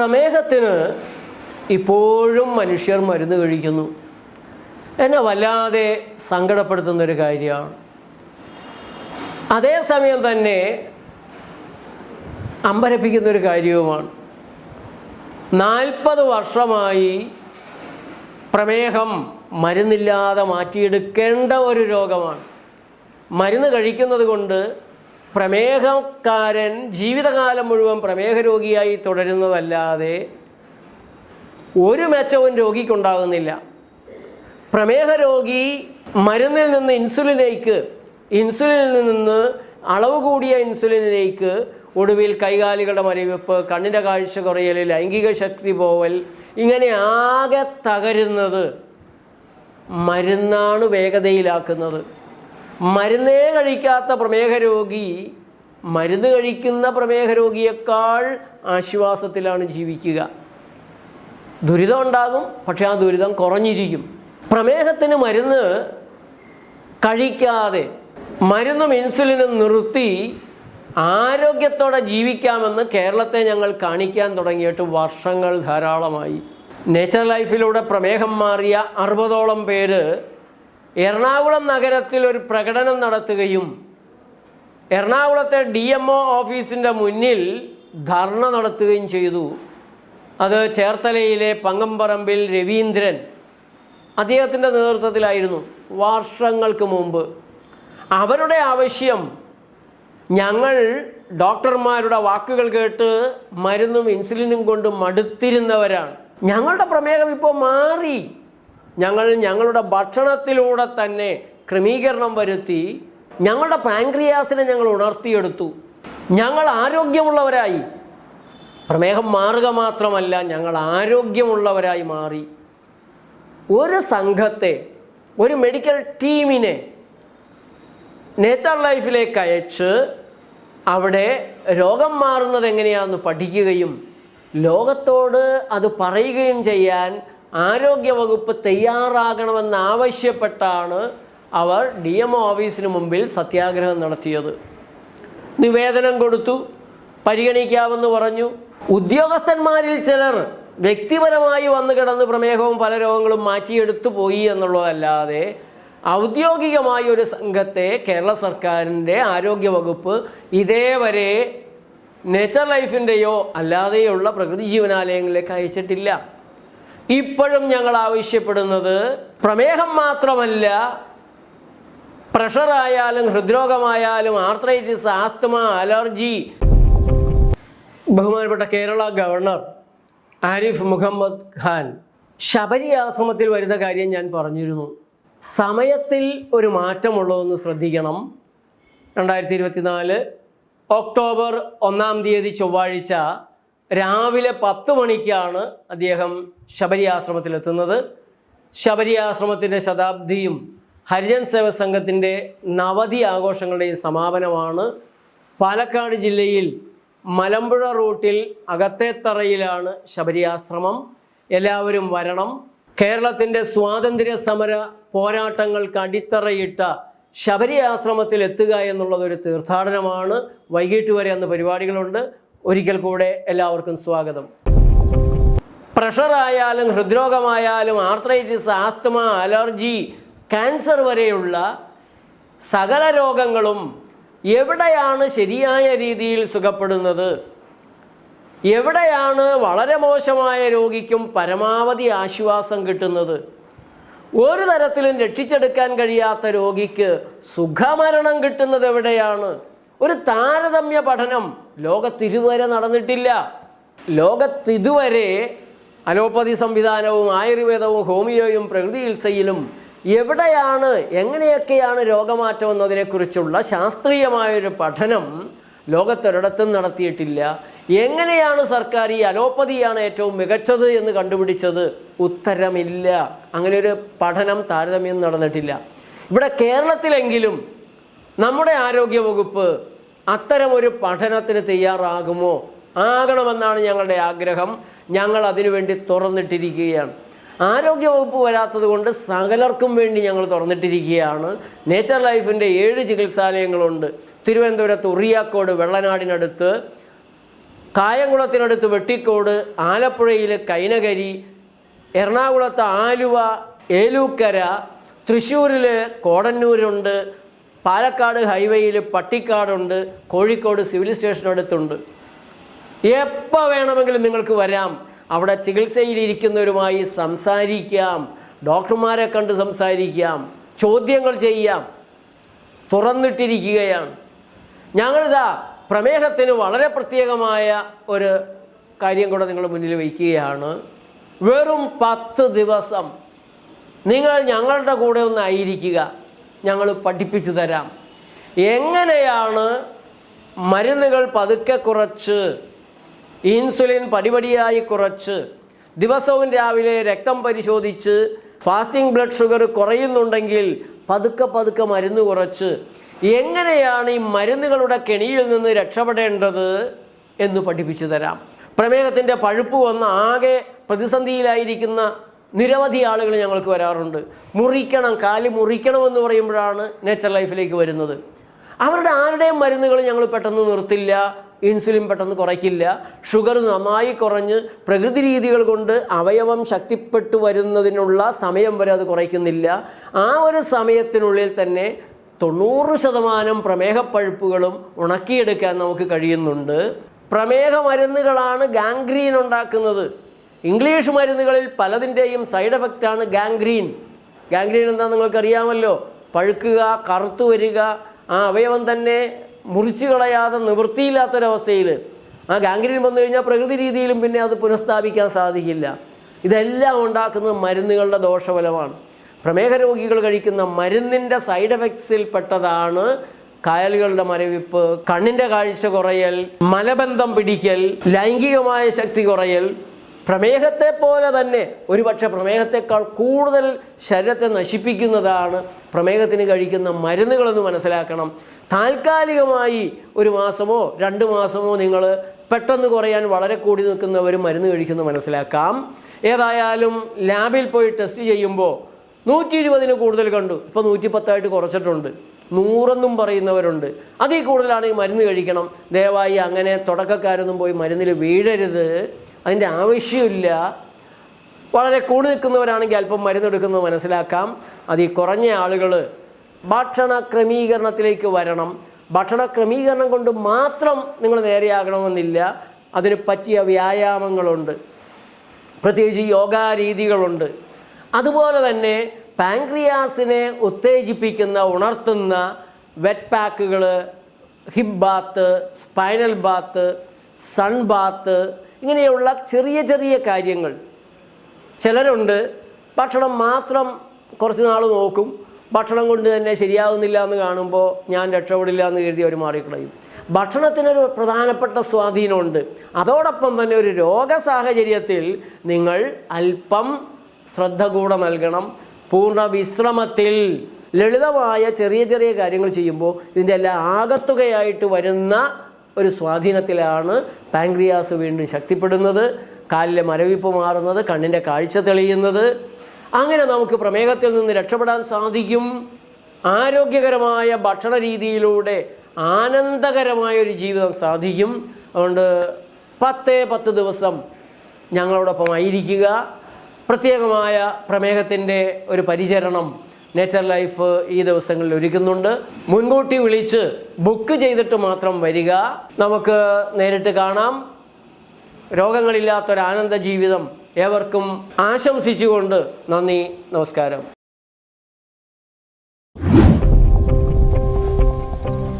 പ്രമേഹത്തിന് ഇപ്പോഴും മനുഷ്യർ മരുന്ന് കഴിക്കുന്നു. എന്നെ വല്ലാതെ സങ്കടപ്പെടുത്തുന്നൊരു കാര്യമാണ്. അതേസമയം തന്നെ അമ്പരപ്പിക്കുന്നൊരു കാര്യവുമാണ്. നാൽപ്പത് വർഷമായി പ്രമേഹം മരുന്നില്ലാതെ മാറ്റിയെടുക്കേണ്ട ഒരു രോഗമാണ്. മരുന്ന് കഴിക്കുന്നത് കൊണ്ട് പ്രമേഹക്കാരൻ ജീവിതകാലം മുഴുവൻ പ്രമേഹ രോഗിയായി തുടരുന്നതല്ലാതെ ഒരു മെച്ചവും രോഗിക്കുണ്ടാകുന്നില്ല. പ്രമേഹ രോഗി മരുന്നിൽ നിന്ന് ഇൻസുലിനേക്ക് ഇൻസുലിനിൽ നിന്ന് അളവ് കൂടിയ ഇൻസുലിനിലേക്ക് ഒടുവിൽ കൈകാലികളുടെ മരവിപ്പ് കണ്ണിന്റെ കാഴ്ച കുറയൽ ലൈംഗിക ശക്തി പോവൽ ഇങ്ങനെ ആകെ തകരുന്നത് മരുന്നാണ് വേഗതയിലാക്കുന്നത്. മരുന്നേ കഴിക്കാത്ത പ്രമേഹ രോഗി മരുന്ന് കഴിക്കുന്ന പ്രമേഹ രോഗിയേക്കാൾ ആശ്വാസത്തിലാണ് ജീവിക്കുക. ദുരിതം ഉണ്ടാകും പക്ഷെ ആ ദുരിതം കുറഞ്ഞിരിക്കും. പ്രമേഹത്തിന് മരുന്ന് കഴിക്കാതെ മരുന്നും ഇൻസുലിനും നിർത്തി ആരോഗ്യത്തോടെ ജീവിക്കാമെന്ന് കേരളത്തെ ഞങ്ങൾ കാണിക്കാൻ തുടങ്ങിയിട്ട് വർഷങ്ങൾ ധാരാളമായി. നേച്ചർ ലൈഫിലൂടെ പ്രമേഹം മാറിയ അറുപതോളം പേര് എറണാകുളം നഗരത്തിൽ ഒരു പ്രകടനം നടത്തുകയും എറണാകുളത്തെ ഡി എം ഒ ഓഫീസിന്റെ മുന്നിൽ ധർണ നടത്തുകയും ചെയ്തു. അത് ചേർത്തലയിലെ പങ്ങമ്പറമ്പിൽ രവീന്ദ്രൻ അദ്ദേഹത്തിന്റെ നേതൃത്വത്തിലായിരുന്നു വർഷങ്ങൾക്ക് മുമ്പ്. അവരുടെ ആവശ്യം ഞങ്ങൾ ഡോക്ടർമാരുടെ വാക്കുകൾ കേട്ട് മരുന്നും ഇൻസുലിനും കൊണ്ട് മടുത്തിരുന്നവരാണ്. ഞങ്ങളുടെ പ്രമേഹം ഇപ്പോൾ മാറി. ഞങ്ങൾ ഞങ്ങളുടെ ഭക്ഷണത്തിലൂടെ തന്നെ ക്രമീകരണം വരുത്തി ഞങ്ങളുടെ പാൻക്രിയാസിനെ ഞങ്ങൾ ഉണർത്തിയെടുത്തു. ഞങ്ങൾ ആരോഗ്യമുള്ളവരായി. പ്രമേഹം മാറുക മാത്രമല്ല ഞങ്ങൾ ആരോഗ്യമുള്ളവരായി മാറി. ഒരു സംഘത്തെ ഒരു മെഡിക്കൽ ടീമിനെ നേച്ചർ ലൈഫിലേക്ക് അയച്ച് അവിടെ രോഗം മാറുന്നത് എങ്ങനെയാണെന്ന് പഠിക്കുകയും ലോകത്തോട് അത് പറയുകയും ചെയ്യാൻ ആരോഗ്യവകുപ്പ് തയ്യാറാകണമെന്നാവശ്യപ്പെട്ടാണ് അവർ ഡി എം ഓഫീസിന് മുമ്പിൽ സത്യാഗ്രഹം നടത്തിയത്. നിവേദനം കൊടുത്തു പരിഗണിക്കാമെന്ന് പറഞ്ഞു. ഉദ്യോഗസ്ഥന്മാരിൽ ചിലർ വ്യക്തിപരമായി വന്നു കിടന്ന് പ്രമേഹവും പല രോഗങ്ങളും മാറ്റിയെടുത്തു പോയി എന്നുള്ളതല്ലാതെ ഔദ്യോഗികമായ ഒരു സംഘത്തെ കേരള സർക്കാരിന്റെ ആരോഗ്യവകുപ്പ് ഇതേവരെ നേച്ചർ ലൈഫിന്റെയോ അല്ലാതെയുള്ള പ്രകൃതി ജീവനാലയങ്ങളിലേക്ക് അയച്ചിട്ടില്ല. ഇപ്പോഴും ഞങ്ങൾ ആവശ്യപ്പെടുന്നത് പ്രമേഹം മാത്രമല്ല പ്രഷറായാലും ഹൃദ്രോഗമായാലും ആർത്രൈറ്റിസ് ആസ്തമ അലർജി ബഹുമാനപ്പെട്ട കേരള ഗവർണർ ആരിഫ് മുഹമ്മദ് ഖാൻ ശബരി ആശ്രമത്തിൽ വരുന്ന കാര്യം ഞാൻ പറഞ്ഞിരുന്നു. സമയത്തിൽ ഒരു മാറ്റമുള്ളതെന്ന് ശ്രദ്ധിക്കണം. രണ്ടായിരത്തി ഇരുപത്തിനാല് ഒക്ടോബർ ഒന്നാം തീയതി ചൊവ്വാഴ്ച രാവിലെ പത്ത് മണിക്കാണ് അദ്ദേഹം ശബരി ആശ്രമത്തിലെത്തുന്നത് ശബരി ആശ്രമത്തിന്റെ ശതാബ്ദിയും ഹരിജൻ സേവ സംഘത്തിന്റെ നവതി ആഘോഷങ്ങളുടെയും സമാപനമാണ്. പാലക്കാട് ജില്ലയിൽ മലമ്പുഴ റൂട്ടിൽ അകത്തേത്തറയിലാണ് ശബരി ആശ്രമം എല്ലാവരും വരണം. കേരളത്തിന്റെ സ്വാതന്ത്ര്യ സമര പോരാട്ടങ്ങൾക്ക് അടിത്തറയിട്ട ശബരി ആശ്രമത്തിൽ എത്തുക എന്നുള്ളത് ഒരു തീർത്ഥാടനമാണ്. വൈകിട്ട് വരെ അന്ന് പരിപാടികളുണ്ട്. ഒരിക്കൽ കൂടെ എല്ലാവർക്കും സ്വാഗതം. പ്രഷറായാലും ഹൃദ്രോഗമായാലും ആർത്രൈറ്റിസ് ആസ്തമ അലർജി ക്യാൻസർ വരെയുള്ള സകല രോഗങ്ങളും എവിടെയാണ് ശരിയായ രീതിയിൽ സുഖപ്പെടുന്നത്? എവിടെയാണ് വളരെ മോശമായ രോഗിക്കും പരമാവധി ആശ്വാസം കിട്ടുന്നത്? ഒരു തരത്തിലും രക്ഷിച്ചെടുക്കാൻ കഴിയാത്ത രോഗിക്ക് സുഖമരണം കിട്ടുന്നത് എവിടെയാണ്? ഒരു താരതമ്യ പഠനം ലോകത്തിരുവരെ നടന്നിട്ടില്ല. ലോകത്തിതുവരെ അലോപ്പതി സംവിധാനവും ആയുർവേദവും ഹോമിയോയും പ്രകൃതി ചികിത്സയിലും എവിടെയാണ് എങ്ങനെയൊക്കെയാണ് രോഗമാറ്റം എന്നതിനെക്കുറിച്ചുള്ള ശാസ്ത്രീയമായൊരു പഠനം ലോകത്തൊരിടത്തും നടത്തിയിട്ടില്ല. എങ്ങനെയാണ് സർക്കാർ ഈ അലോപ്പതിയാണ് ഏറ്റവും മികച്ചത് എന്ന് കണ്ടുപിടിച്ചത്? ഉത്തരമില്ല. അങ്ങനെ ഒരു പഠനം താരതമ്യം നടന്നിട്ടില്ല. ഇവിടെ കേരളത്തിലെങ്കിലും നമ്മുടെ ആരോഗ്യവകുപ്പ് അത്തരമൊരു പഠനത്തിന് തയ്യാറാകുമോ? ആകണമെന്നാണ് ഞങ്ങളുടെ ആഗ്രഹം. ഞങ്ങൾ അതിനുവേണ്ടി തുറന്നിട്ടിരിക്കുകയാണ്. ആരോഗ്യവകുപ്പ് വരാത്തത് കൊണ്ട് സകലർക്കും വേണ്ടി ഞങ്ങൾ തുറന്നിട്ടിരിക്കുകയാണ്. നേച്ചർ ലൈഫിന്റെ ഏഴ് ചികിത്സാലയങ്ങളുണ്ട്. തിരുവനന്തപുരത്ത് ഉറിയാക്കോട് വെള്ളനാടിനടുത്ത് കായംകുളത്തിനടുത്ത് വെട്ടിക്കോട് ആലപ്പുഴയിൽ കൈനകരി എറണാകുളത്ത് ആലുവ ഏലൂക്കര തൃശ്ശൂരിൽ കോടന്നൂരുണ്ട് പാലക്കാട് ഹൈവേയിൽ പട്ടിക്കാടുണ്ട് കോഴിക്കോട് സിവിൽ സ്റ്റേഷനടുത്തുണ്ട്. എപ്പോൾ വേണമെങ്കിലും നിങ്ങൾക്ക് വരാം. അവിടെ ചികിത്സയിലിരിക്കുന്നവരുമായി സംസാരിക്കാം. ഡോക്ടർമാരെ കണ്ട് സംസാരിക്കാം. ചോദ്യങ്ങൾ ചെയ്യാം. തുറന്നിട്ടിരിക്കുകയാണ്. ഞങ്ങളിതാ പ്രമേഹത്തിന് വളരെ പ്രത്യേകമായ ഒരു കാര്യം കൂടെ നിങ്ങൾ മുന്നിൽ വയ്ക്കുകയാണ്. വെറും പത്ത് ദിവസം നിങ്ങൾ ഞങ്ങളുടെ കൂടെ ഒന്ന് ആയിരിക്കുക. ഞങ്ങൾ പഠിപ്പിച്ചു തരാം. എങ്ങനെയാണ് മരുന്നുകൾ പതുക്കെ കുറച്ച് ഇൻസുലിൻ പടിപടിയായി കുറച്ച് ദിവസവും രാവിലെ രക്തം പരിശോധിച്ച് ഫാസ്റ്റിംഗ് ബ്ലഡ് ഷുഗർ കുറയുന്നുണ്ടെങ്കിൽ പതുക്കെ പതുക്കെ മരുന്ന് കുറച്ച് എങ്ങനെയാണ് ഈ മരുന്നുകളുടെ കെണിയിൽ നിന്ന് രക്ഷപ്പെടേണ്ടത് എന്ന് പഠിപ്പിച്ചു തരാം. പ്രമേഹത്തിന്റെ പഴുപ്പ് വന്ന് ആകെ പ്രതിസന്ധിയിലായിരിക്കുന്ന നിരവധി ആളുകൾ ഞങ്ങൾക്ക് വരാറുണ്ട്. മുറിക്കണം കാൽ മുറിക്കണമെന്ന് പറയുമ്പോഴാണ് നേച്ചർ ലൈഫിലേക്ക് വരുന്നത്. അവരുടെ ആരുടെയും മരുന്നുകൾ ഞങ്ങൾ പെട്ടെന്ന് നിർത്തില്ല ഇൻസുലിൻ പെട്ടെന്ന് കുറയ്ക്കില്ല. ഷുഗർ നന്നായി കുറഞ്ഞ് പ്രകൃതി രീതികൾ കൊണ്ട് അവയവം ശക്തിപ്പെട്ടു വരുന്നതിനുള്ള സമയം വരെ അത് കുറയ്ക്കുന്നില്ല. ആ ഒരു സമയത്തിനുള്ളിൽ തന്നെ തൊണ്ണൂറ് ശതമാനം പ്രമേഹപ്പഴുപ്പുകളും ഉണക്കിയെടുക്കാൻ നമുക്ക് കഴിയുന്നുണ്ട്. പ്രമേഹ മരുന്നുകളാണ് ഗാംഗ്രീൻ ഉണ്ടാക്കുന്നത്. ഇംഗ്ലീഷ് മരുന്നുകളിൽ പലതിന്റെയും സൈഡ് എഫക്റ്റാണ് ഗാംഗ്രീൻ. ഗാംഗ്രീൻ എന്താ നിങ്ങൾക്കറിയാമല്ലോ? പഴുക്കുക കറുത്തു വരിക ആ അവയവം തന്നെ മുറിച്ചു കളയാതെ നിവൃത്തിയില്ലാത്തൊരവസ്ഥയിൽ ആ ഗാംഗ്രീൻ വന്നു കഴിഞ്ഞാൽ പ്രകൃതി രീതിയിലും പിന്നെ അത് പുനഃസ്ഥാപിക്കാൻ സാധിക്കില്ല. ഇതെല്ലാം ഉണ്ടാക്കുന്നത് മരുന്നുകളുടെ ദോഷഫലമാണ്. പ്രമേഹ രോഗികൾ കഴിക്കുന്ന മരുന്നിന്റെ സൈഡ് എഫക്ട്സിൽ പെട്ടതാണ് കായലുകളുടെ മരവിപ്പ് കണ്ണിന്റെ കാഴ്ച കുറയൽ മലബന്ധം പിടിക്കൽ ലൈംഗികമായ ശക്തി കുറയൽ പ്രമേഹത്തെ പോലെ തന്നെ ഒരുപക്ഷെ പ്രമേഹത്തെക്കാൾ കൂടുതൽ ശരീരത്തെ നശിപ്പിക്കുന്നതാണ് പ്രമേഹത്തിന് കഴിക്കുന്ന മരുന്നുകളെന്ന് മനസ്സിലാക്കണം. താൽക്കാലികമായി ഒരു മാസമോ രണ്ട് മാസമോ നിങ്ങൾ പെട്ടെന്ന് കുറയാൻ വളരെ കൂടി നിൽക്കുന്നവർ മരുന്ന് കഴിക്കുന്നത് മനസ്സിലാക്കാം. ഏതായാലും ലാബിൽ പോയി ടെസ്റ്റ് ചെയ്യുമ്പോൾ നൂറ്റി ഇരുപതിന് കൂടുതൽ കണ്ടു. ഇപ്പോൾ നൂറ്റി പത്തായിട്ട് കുറച്ചിട്ടുണ്ട്. നൂറെന്നും പറയുന്നവരുണ്ട്. അതിൽ കൂടുതലാണ് ഈ മരുന്ന് കഴിക്കണം. ദയവായി അങ്ങനെ തുടക്കക്കാരൊന്നും പോയി മരുന്നിൽ വീഴരുത്. അതിന്റെ ആവശ്യമില്ല. വളരെ കൂടി നിൽക്കുന്നവരാണെങ്കിൽ അല്പം മരുന്നെടുക്കുന്നത് മനസ്സിലാക്കാം. അത് ഈ കുറഞ്ഞ ആളുകൾ ഭക്ഷണ ക്രമീകരണത്തിലേക്ക് വരണം. ഭക്ഷണ ക്രമീകരണം കൊണ്ട് മാത്രം നിങ്ങൾ നേരെയാകണമെന്നില്ല. അതിന് പറ്റിയ വ്യായാമങ്ങളുണ്ട്. പ്രത്യേകിച്ച് യോഗാ രീതികളുണ്ട് അതുപോലെ തന്നെ പാൻക്രിയാസിനെ ഉത്തേജിപ്പിക്കുന്ന ഉണർത്തുന്ന wet പാക്കുകൾ hip bath spinal bath sun bath ഇങ്ങനെയുള്ള ചെറിയ ചെറിയ കാര്യങ്ങൾ. ചിലരുണ്ട് ഭക്ഷണം മാത്രം കുറച്ച് നാൾ നോക്കും. ഭക്ഷണം കൊണ്ട് തന്നെ ശരിയാവുന്നില്ല എന്ന് കാണുമ്പോൾ ഞാൻ രക്ഷപ്പെടില്ല എന്ന് കരുതി അവർ മാറിക്കളയും. ഭക്ഷണത്തിനൊരു പ്രധാനപ്പെട്ട സ്വാധീനമുണ്ട്. അതോടൊപ്പം തന്നെ ഒരു രോഗ സാഹചര്യത്തിൽ നിങ്ങൾ അല്പം ശ്രദ്ധ കൂടെ നൽകണം. പൂർണ വിശ്രമത്തിൽ ലളിതമായ ചെറിയ ചെറിയ കാര്യങ്ങൾ ചെയ്യുമ്പോൾ ഇതിന്റെ എല്ലാം ആകത്തുകയായിട്ട് വരുന്ന ഒരു സ്വാധീനത്തിലാണ് പാങ്ക്രിയാസ് വീണ്ടും ശക്തിപ്പെടുന്നത് കാലിലെ മരവിപ്പ് മാറുന്നത് കണ്ണിന്റെ കാഴ്ച തെളിയുന്നത്. അങ്ങനെ നമുക്ക് പ്രമേഹത്തിൽ നിന്ന് രക്ഷപ്പെടാൻ സാധിക്കും. ആരോഗ്യകരമായ ഭക്ഷണ രീതിയിലൂടെ ആനന്ദകരമായ ഒരു ജീവിതം സാധിക്കും. അതുകൊണ്ട് പത്തേ പത്ത് ദിവസം ഞങ്ങളോടൊപ്പം ആയിരിക്കുക പ്രത്യേകമായ പ്രമേഹത്തിന്റെ ഒരു പരിചരണം നേച്ചർ ലൈഫ് ഈ ദിവസങ്ങളിൽ ഒരുക്കുന്നുണ്ട്. മുൻകൂട്ടി വിളിച്ച് ബുക്ക് ചെയ്തിട്ട് മാത്രം വരിക. നമുക്ക് നേരിട്ട് കാണാം. രോഗങ്ങളില്ലാത്തൊരു ആനന്ദ ജീവിതം ഏവർക്കും ആശംസിച്ചുകൊണ്ട് നന്ദി നമസ്കാരം.